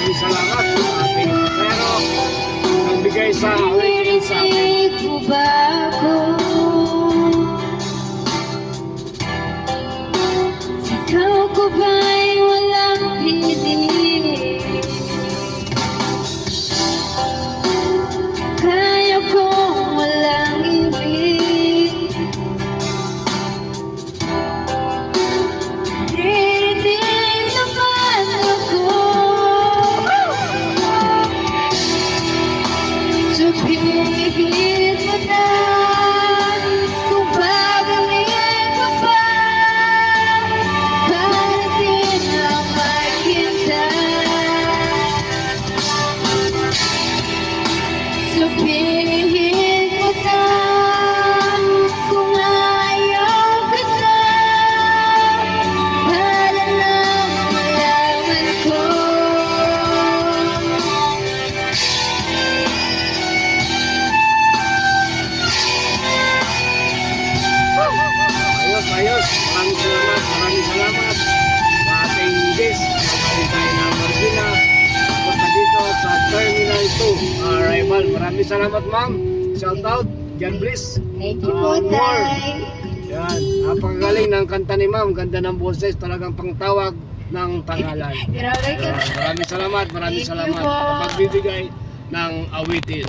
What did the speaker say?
Maraming salamat sa ating pero nagbigay sa ating Baby Maraming salamat, maraming salamat sa ating guest. Magkakaroon tayo ng Margina. Punta dito sa Terminal 2 arrival. Maraming salamat ma'am. Shout out. God bless. Thank you po, more. Tay. Yan. Napakagaling ng kanta ni ma'am. Ganda ng boses. Talagang pangtawag ng pangalan. Grabe ka. Maraming salamat. Maraming Thank salamat pagbibigay ng awitin.